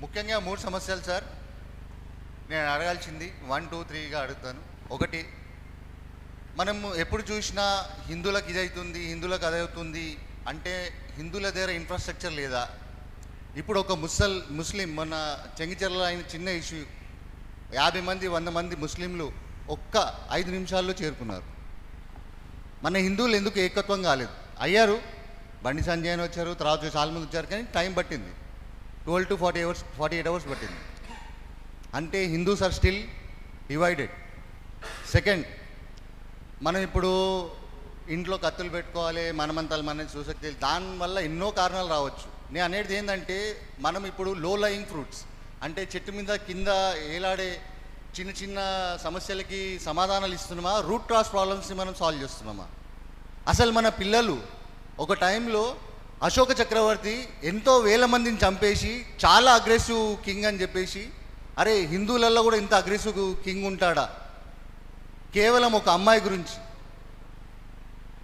ముఖ్యంగా మూడు సమస్యలు సార్. నేను అడగాల్సింది వన్ టూ త్రీగా అడుగుతాను. ఒకటి మనము ఎప్పుడు చూసినా హిందువులకు ఇది అవుతుంది హిందువులకు అది అవుతుంది అంటే హిందువుల దగ్గర ఇన్ఫ్రాస్ట్రక్చర్ లేదా? ఇప్పుడు ఒక ముసల్ ముస్లిం మన చెంగిచెర్ల అయిన చిన్న ఇష్యూ. యాభై మంది వంద మంది ముస్లింలు ఒక్క ఐదు నిమిషాల్లో చేరుకున్నారు. మన హిందువులు ఎందుకు ఏకత్వం కాలేదు? అయ్యారు. బండి సంజయ్ వచ్చారు తర్వాత చాలా మంది వచ్చారు కానీ టైం పట్టింది. Twelve to forty hours forty eight hours పట్టింది. అంటే Hindus are still divided. Second మనం ఇప్పుడు ఇంట్లో కత్తులు పెట్టుకోవాలి మనమంతాలు మన చూసక్తి దానివల్ల ఎన్నో కారణాలు రావచ్చు. నేను అనేది ఏంటంటే మనం ఇప్పుడు లో లయింగ్ ఫ్రూట్స్ అంటే చెట్టు మీద కింద ఏలాడే చిన్న చిన్న సమస్యలకి సమాధానాలు ఇస్తున్నామా? రూట్ క్రాస్ ప్రాబ్లమ్స్ని మనం సాల్వ్ చేస్తున్నామా? అసలు మన పిల్లలు ఒక టైంలో అశోక చక్రవర్తి ఎంతో వేల మందిని చంపేసి చాలా అగ్రెసివ్ కింగ్ అని చెప్పేసి అరే హిందువులలో కూడా ఇంత అగ్రెసివ్ కింగ్ ఉంటాడా? కేవలం ఒక అమ్మాయి గురించి.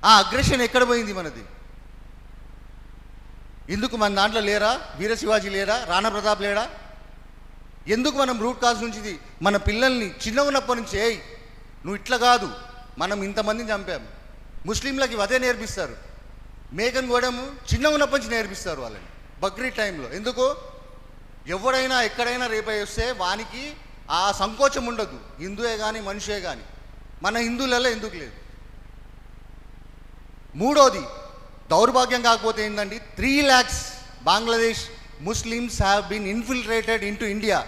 ఆ అగ్రెషన్ ఎక్కడ పోయింది మనది? ఎందుకు మన దాంట్లో లేరా? వీర శివాజీ లేరా? రాణా ప్రతాప్ లేడా? ఎందుకు మనం రూట్ కాజ్ నుంచిది మన పిల్లల్ని చిన్న ఉన్నప్పటి నుంచి ఏయ్ నువ్వు ఇట్లా కాదు. మనం ఇంతమందిని చంపాము. ముస్లింలకి అదే నేర్పిస్తారు. మేకను కోయడము చిన్న ఉన్నప్పటి నుంచి నేర్పిస్తారు వాళ్ళని. బక్రీద్ టైంలో. ఎందుకు? ఎవడైనా ఎక్కడైనా రేపై వస్తే వానికి ఆ సంకోచం ఉండదు. హిందువే కానీ మనిషే కానీ మన హిందువులలో ఎందుకు లేదు? మూడోది దౌర్భాగ్యం కాకపోతే ఏంటండి three lakhs Bangladesh Muslims have been infiltrated in to India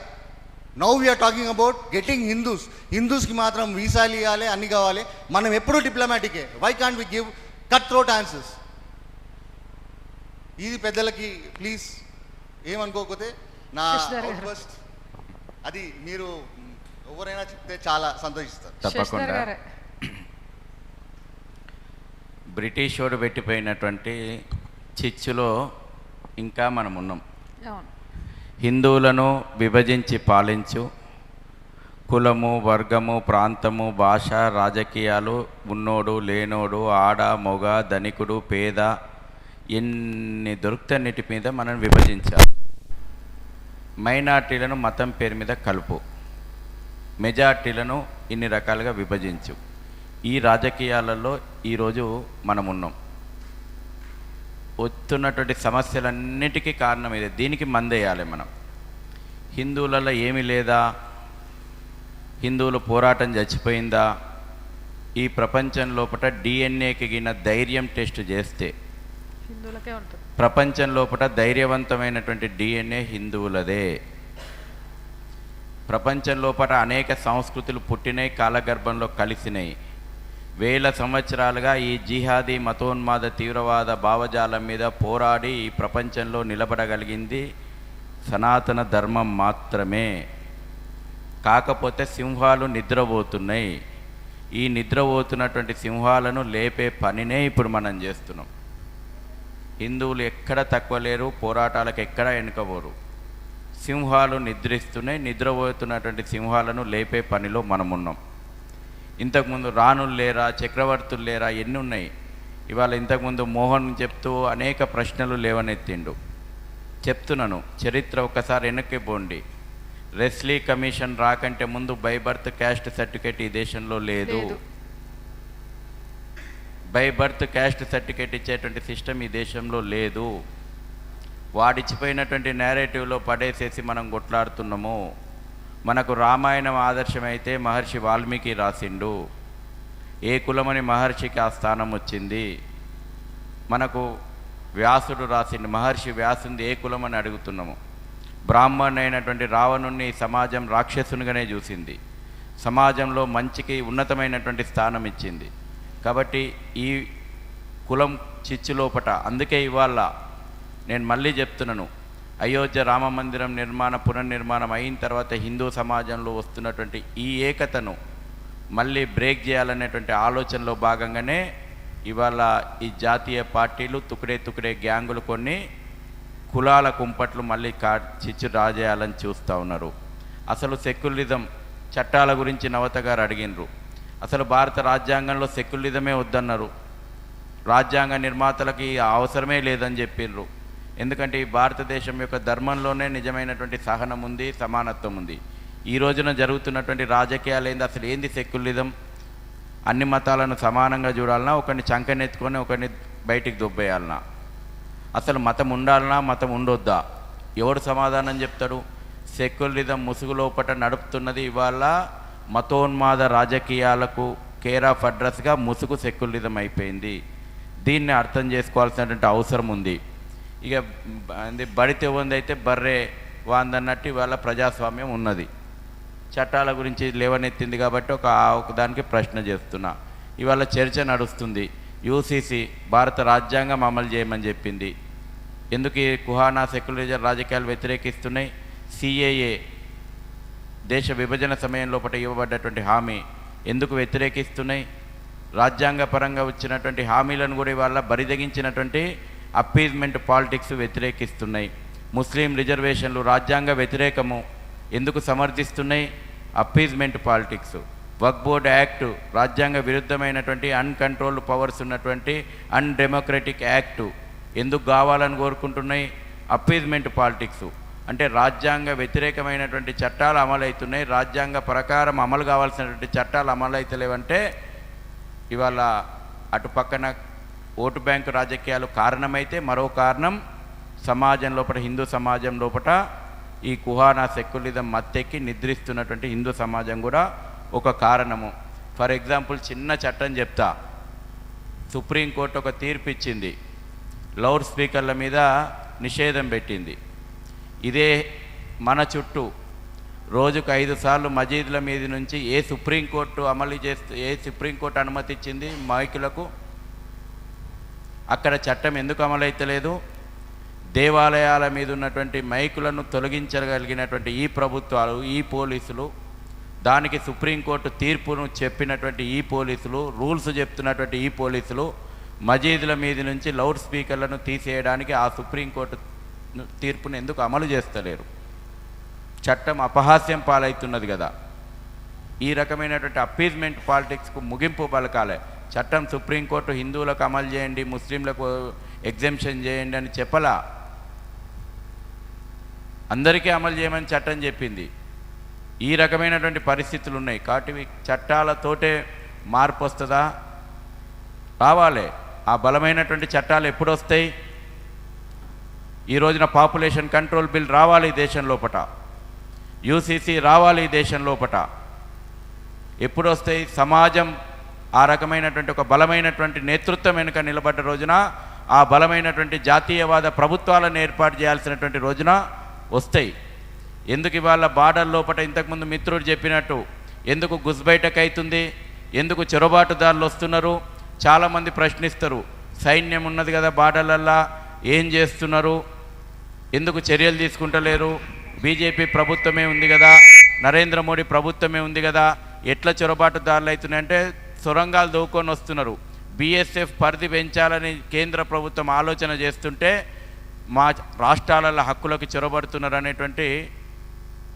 now we are talking about getting Hindus హిందూస్కి మాత్రం వీసాలు ఇవ్వాలి అన్ని కావాలి. మనం ఎప్పుడూ డిప్లొమాటికే why can't we give cut throat answers ఇది పెద్దలకి ప్లీజ్ ఏమనుకోకపోతే నా. అవుట్బస్ట్ అది మీరు ఎవరైనా చెప్తే చాలా సంతోషిస్తారు. తప్పకుండా. బ్రిటిష్ వాడు పెట్టిపోయినటువంటి చిచ్చులో ఇంకా మనం ఉన్నాం. హిందువులను విభజించి పాలించు. కులము వర్గము ప్రాంతము భాష రాజకీయాలు ఉన్నోడు లేనోడు ఆడ మొగ ధనికుడు పేద ఎన్ని దొరుకుతన్నిటి మీద మనం విభజించాలి. మైనార్టీలను మతం పేరు మీద కలుపు. మెజార్టీలను ఇన్ని రకాలుగా విభజించు. ఈ రాజకీయాలలో ఈరోజు మనం ఉన్నాం వస్తున్నటువంటి సమస్యలన్నిటికీ కారణం ఇదే. దీనికి మందేయాలి మనం. హిందువులలో ఏమీ లేదా? హిందువులు పోరాటం చచ్చిపోయిందా? ఈ ప్రపంచం లోపల డిఎన్ఏకి గిన ధైర్యం టెస్ట్ చేస్తే హిందువులకే ఉంటుంది. ప్రపంచం లోపల ధైర్యవంతమైనటువంటి డిఎన్ఏ హిందువులదే. ప్రపంచం లోపల అనేక సంస్కృతులు పుట్టినాయి కాలగర్భంలో కలిసినాయి. వేల సంవత్సరాలుగా ఈ జిహాదీ మతోన్మాద తీవ్రవాద భావజాలం మీద పోరాడి ఈ ప్రపంచంలో నిలబడగలిగింది సనాతన ధర్మం మాత్రమే. కాకపోతే సింహాలు నిద్రపోతున్నాయి. ఈ నిద్రపోతున్నటువంటి సింహాలను లేపే పనినే ఇప్పుడు మనం చేస్తున్నాం. హిందువులు ఎక్కడ తక్కువ లేరు పోరాటాలకు ఎక్కడ వెనుకబోరు. సింహాలు నిద్రిస్తున్నాయి నిద్రపోతున్నటువంటి సింహాలను లేపే పనిలో మనం ఉన్నాం ఇంతకుముందు రాణులు లేరా చక్రవర్తులు లేరా ఎన్ని ఉన్నాయి? ఇవాళ ఇంతకుముందు మోహన్ చెప్తూ అనేక ప్రశ్నలు లేవనెత్తిండు. చెప్తున్నాను చరిత్ర ఒకసారి వెనక్కి పోండి. రెస్లీ కమిషన్ రాకంటే ముందు బైబర్త్ క్యాస్ట్ సర్టిఫికేట్ ఈ దేశంలో లేదు. బై బర్త్ క్యాస్ట్ సర్టిఫికేట్ ఇచ్చేటువంటి సిస్టమ్ ఈ దేశంలో లేదు. వాడిచ్చిపోయినటువంటి నేరేటివ్లో పడేసేసి మనం కొట్లాడుతున్నాము. మనకు రామాయణం ఆదర్శమైతే మహర్షి వాల్మీకి రాసిండు. ఏ కులమని మహర్షికి ఆ స్థానం వచ్చింది? మనకు వ్యాసుడు రాసిండు. మహర్షి వ్యాసుంది ఏ కులమని అడుగుతున్నాము? బ్రాహ్మణ్ అయినటువంటి రావణుణ్ణి సమాజం రాక్షసునిగానే చూసింది. సమాజంలో మంచికి ఉన్నతమైనటువంటి స్థానం ఇచ్చింది. కాబట్టి ఈ కులం చిచ్చు లోపట అందుకే ఇవాళ నేను మళ్ళీ చెప్తున్నాను. అయోధ్య రామ మందిరం నిర్మాణ పునర్నిర్మాణం అయిన తర్వాత హిందూ సమాజంలో వస్తున్నటువంటి ఈ ఏకతను మళ్ళీ బ్రేక్ చేయాలనేటువంటి ఆలోచనలో భాగంగానే ఇవాళ ఈ జాతీయ పార్టీలు తుకుడే తుకుడే గ్యాంగులు కొన్ని కులాల కుంపట్లు మళ్ళీ కా చిచ్చు రాజేయాలని చూస్తూ ఉన్నారు. అసలు సెక్యులరిజం చట్టాల గురించి నవత గారు అడిగినరు అసలు భారత రాజ్యాంగంలో సెక్యులరిజమే వద్దన్నారు. రాజ్యాంగ నిర్మాతలకి అవసరమే లేదని చెప్పిర్రు. ఎందుకంటే ఈ భారతదేశం యొక్క ధర్మంలోనే నిజమైనటువంటి సహనం ఉంది సమానత్వం ఉంది. ఈ రోజున జరుగుతున్నటువంటి రాజకీయాలు ఏంది అసలు ఏంది సెక్యులరిజం? అన్ని మతాలను సమానంగా చూడాలన్నా ఒకరిని చంకనెత్తుకొని ఒకరిని బయటికి దొబ్బేయాలన్నా అసలు మతం ఉండాలనా మతం ఉండొద్దా? ఎవడు సమాధానం చెప్తాడు? సెక్యులరిజం ముసుగు లోపట నడుపుతున్నది ఇవాళ మతోన్మాద రాజకీయాలకు కేర్ ఆఫ్ అడ్రస్గా ముసుగు సెక్యులరిజం అయిపోయింది దీన్ని అర్థం చేసుకోవాల్సినటువంటి అవసరం ఉంది. ఇక అది బడితే అయితే బర్రే వాందన్నట్టు ఇవాళ ప్రజాస్వామ్యం ఉన్నది. చట్టాల గురించి లేవనెత్తింది కాబట్టి ఒక ఒక దానికి ప్రశ్న చేస్తున్నా. ఇవాళ చర్చ నడుస్తుంది. యూసీసీ భారత రాజ్యాంగం అమలు చేయమని చెప్పింది. ఎందుకు ఈ కుహానా సెక్యులరిజం రాజకీయాలు వ్యతిరేకిస్తున్నాయి? సిఏఏ దేశ విభజన సమయంలోపట ఇవ్వబడ్డటువంటి హామీ ఎందుకు వ్యతిరేకిస్తున్నాయి? రాజ్యాంగపరంగా వచ్చినటువంటి హామీలను కూడా ఇవాళ బరిదగించినటువంటి అప్పీజ్మెంట్ పాలిటిక్స్ వ్యతిరేకిస్తున్నాయి. ముస్లిం రిజర్వేషన్లు రాజ్యాంగ వ్యతిరేకము ఎందుకు సమర్థిస్తున్నాయి? Appeasement politics Waqf board act రాజ్యాంగ విరుద్ధమైనటువంటి అన్కంట్రోల్డ్ పవర్స్ ఉన్నటువంటి అన్డెమోక్రటిక్ యాక్టు ఎందుకు కావాలని కోరుకుంటున్నాయి? అప్పీజ్మెంట్ పాలిటిక్స్ అంటే రాజ్యాంగ వ్యతిరేకమైనటువంటి చట్టాలు అమలవుతున్నాయి రాజ్యాంగ ప్రకారం అమలు కావాల్సినటువంటి చట్టాలు అమలవుతలేవంటే ఇవాళ అటు పక్కన ఓటు బ్యాంకు రాజకీయాలు కారణమైతే మరో కారణం సమాజం లోపల హిందూ సమాజం లోపల ఈ కుహానా సెక్యులిజం మత్తెక్కి నిద్రిస్తున్నటువంటి హిందూ సమాజం కూడా ఒక కారణము. ఫర్ ఎగ్జాంపుల్ చిన్న చట్టం చెప్తా. సుప్రీంకోర్టు ఒక తీర్పు ఇచ్చింది లౌడ్ స్పీకర్ల మీద నిషేధం పెట్టింది. ఇదే మన చుట్టూ రోజుకు ఐదు సార్లు మజీద్ల మీద నుంచి ఏ సుప్రీంకోర్టు అమలు చేస్తూ ఏ సుప్రీంకోర్టు అనుమతిచ్చింది మైకులకు అక్కడ చట్టం ఎందుకు అమలైతలేదు? దేవాలయాల మీద ఉన్నటువంటి మైకులను తొలగించగలిగినటువంటి ఈ ప్రభుత్వాలు ఈ పోలీసులు దానికి సుప్రీంకోర్టు తీర్పును చెప్పినటువంటి ఈ పోలీసులు రూల్స్ చెప్తున్నటువంటి ఈ పోలీసులు మజీదుల మీద నుంచి లౌడ్ స్పీకర్లను తీసేయడానికి ఆ సుప్రీంకోర్టు తీర్పును ఎందుకు అమలు చేస్తలేరు? చట్టం అపహాస్యం పాలవుతున్నది కదా. ఈ రకమైనటువంటి అప్పీజ్మెంట్ పాలిటిక్స్కు ముగింపు పలకాలే. చట్టం సుప్రీంకోర్టు హిందువులకు అమలు చేయండి ముస్లింలకు ఎగ్జెంప్షన్ చేయండి అని చెప్పలా? అందరికీ అమలు చేయమని చట్టం చెప్పింది. ఈ రకమైనటువంటి పరిస్థితులు ఉన్నాయి కాబట్టి చట్టాలతోటే మార్పు వస్తుందా రావాలి. ఆ బలమైనటువంటి చట్టాలు ఎప్పుడు వస్తాయి ఈ రోజున పాపులేషన్ కంట్రోల్ బిల్ రావాలి దేశం లోపట. యూసీసీ రావాలి దేశం లోపట. ఎప్పుడు సమాజం ఆ రకమైనటువంటి ఒక బలమైనటువంటి నేతృత్వం వెనుక నిలబడ్డ రోజున ఆ బలమైనటువంటి జాతీయవాద ప్రభుత్వాలను ఏర్పాటు చేయాల్సినటువంటి రోజున వస్తాయి. ఎందుకు ఇవాళ బార్డర్ లోపల ఇంతకుముందు మిత్రుడు చెప్పినట్టు ఎందుకు గుస్బయటకు అవుతుంది ఎందుకు చొరబాటుదారులు వస్తున్నారు చాలామంది ప్రశ్నిస్తారు. సైన్యం ఉన్నది కదా బార్డర్లల్లా ఏం చేస్తున్నారు ఎందుకు చర్యలు తీసుకుంటలేరు? బీజేపీ ప్రభుత్వమే ఉంది కదా? నరేంద్ర మోడీ ప్రభుత్వమే ఉంది కదా? ఎట్లా చొరబాటుదారులు అవుతున్నాయంటే సొరంగాలు దూకొని వస్తున్నారు. బీఎస్ఎఫ్ పరిధి పెంచాలని కేంద్ర ప్రభుత్వం ఆలోచన చేస్తుంటే మా రాష్ట్రాలలో హక్కులకు చొరబడుతున్నారు అనేటువంటి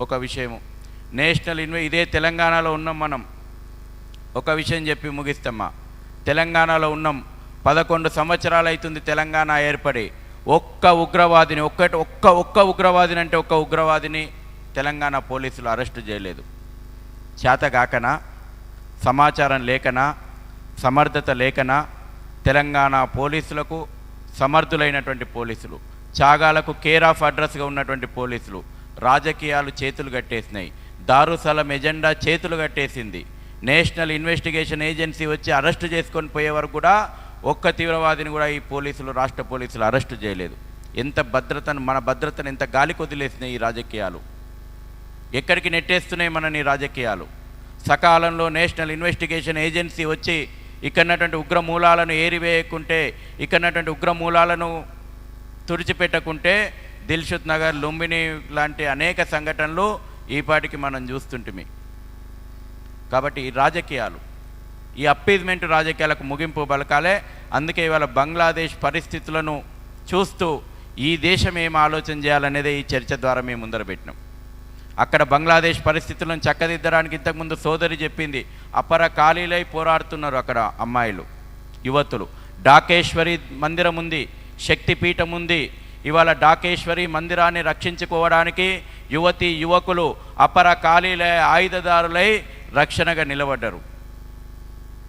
ఒక విషయము. నేషనల్ ఇన్వే ఇదే తెలంగాణలో ఉన్నాం మనం. ఒక విషయం చెప్పి ముగిస్తామా తెలంగాణలో ఉన్నాం. పదకొండు సంవత్సరాలు అవుతుంది తెలంగాణ ఏర్పడి. ఒక్క ఉగ్రవాదిని ఒక్కటి ఒక్క ఒక్క ఉగ్రవాదిని అంటే ఒక్క ఉగ్రవాదిని తెలంగాణ పోలీసులు అరెస్టు చేయలేదు. చేతగాకనా? సమాచారం లేకనా? సమర్థత లేకనా? తెలంగాణ పోలీసులకు సమర్థులైనటువంటి పోలీసులు త్యాగాలకు కేర్ ఆఫ్ అడ్రస్గా ఉన్నటువంటి పోలీసులు రాజకీయాలు చేతులు కట్టేసినాయి. దారుసలం ఎజెండా చేతులు కట్టేసింది. నేషనల్ ఇన్వెస్టిగేషన్ ఏజెన్సీ వచ్చి అరెస్టు చేసుకొని పోయే వరకు కూడా ఒక్క తీవ్రవాదిని కూడా ఈ పోలీసులు రాష్ట్ర పోలీసులు అరెస్టు చేయలేదు. ఎంత భద్రతను మన భద్రతను ఎంత గాలి కొదిలేసినాయి ఈ రాజకీయాలు. ఎక్కడికి నెట్టేస్తున్నాయి మనని రాజకీయాలు. సకాలంలో నేషనల్ ఇన్వెస్టిగేషన్ ఏజెన్సీ వచ్చి ఇక్కడన్నటువంటి ఉగ్ర మూలాలను ఏరివేయకుంటే ఇక్కడన్నటువంటి ఉగ్ర మూలాలను తుడిచిపెట్టకుంటే దిల్షుద్ నగర్ లుంబిని లాంటి అనేక సంఘటనలు ఈపాటికి మనం చూస్తుంటిమి. కాబట్టి ఈ రాజకీయాలు ఈ అప్పీజ్మెంట్ రాజకీయాలకు ముగింపు పలకాలే. అందుకే ఇవాళ బంగ్లాదేశ్ పరిస్థితులను చూస్తూ ఈ దేశం ఏం ఆలోచన చేయాలనేదే ఈ చర్చ ద్వారా మేము ముందర పెట్టినాం. అక్కడ బంగ్లాదేశ్ పరిస్థితులను చక్కదిద్దడానికి ఇంతకుముందు సోదరి చెప్పింది అపర ఖాళీలై పోరాడుతున్నారు అక్కడ అమ్మాయిలు యువతులు. డాకేశ్వరి మందిరం ఉంది శక్తిపీఠం ఉంది. ఇవాళ డాకేశ్వరి మందిరాన్ని రక్షించుకోవడానికి యువతి యువకులు అపర ఖాళీలై ఆయుధదారులై రక్షణగా నిలబడ్డరు.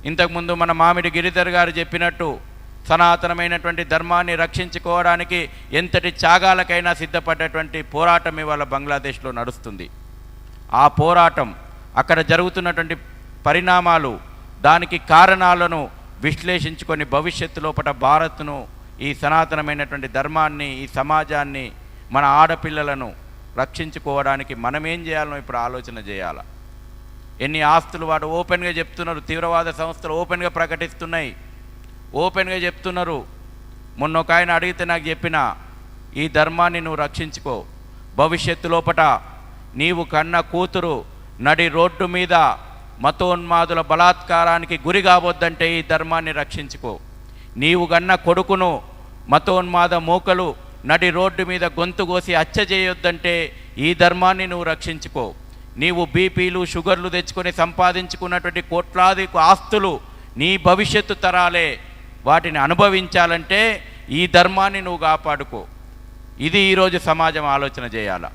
ఇంతకుముందు మన మామిడి గిరిధర్ గారు చెప్పినట్టు సనాతనమైనటువంటి ధర్మాన్ని రక్షించుకోవడానికి ఎంతటి త్యాగాలకైనా సిద్ధపడ్డటువంటి పోరాటం ఇవాళ బంగ్లాదేశ్లో నడుస్తుంది. ఆ పోరాటం అక్కడ జరుగుతున్నటువంటి పరిణామాలు దానికి కారణాలను విశ్లేషించుకొని భవిష్యత్తు లోపల భారత్ను ఈ సనాతనమైనటువంటి ధర్మాన్ని ఈ సమాజాన్ని మన ఆడపిల్లలను రక్షించుకోవడానికి మనమేం చేయాలో ఇప్పుడు ఆలోచన చేయాలా? ఎన్ని ఆస్తులు వాడు ఓపెన్గా చెప్తున్నారు తీవ్రవాద సంస్థలు ఓపెన్గా ప్రకటిస్తున్నాయి. ఓపెన్గా చెప్తున్నారు. మొన్న ఒక ఆయన అడిగితే నాకు చెప్పిన ఈ ధర్మాన్ని నువ్వు రక్షించుకో. భవిష్యత్తు లోపట నీవు కన్న కూతురు నడి రోడ్డు మీద మతోన్మాదుల బలాత్కారానికి గురి కావద్దంటే ఈ ధర్మాన్ని రక్షించుకో. నీవు కన్న కొడుకును మతోన్మాద మూకలు నడి రోడ్డు మీద గొంతు కోసి హత్య చేయొద్దంటే ఈ ధర్మాన్ని నువ్వు రక్షించుకో. నీవు బీపీలు షుగర్లు తెచ్చుకొని సంపాదించుకున్నటువంటి కోట్లాది ఆస్తులు నీ భవిష్యత్తు తరాలే వాటిని అనుభవించాలంటే ఈ ధర్మాన్ని నువ్వు కాపాడుకో. ఇది ఈరోజు సమాజం ఆలోచన చేయాల.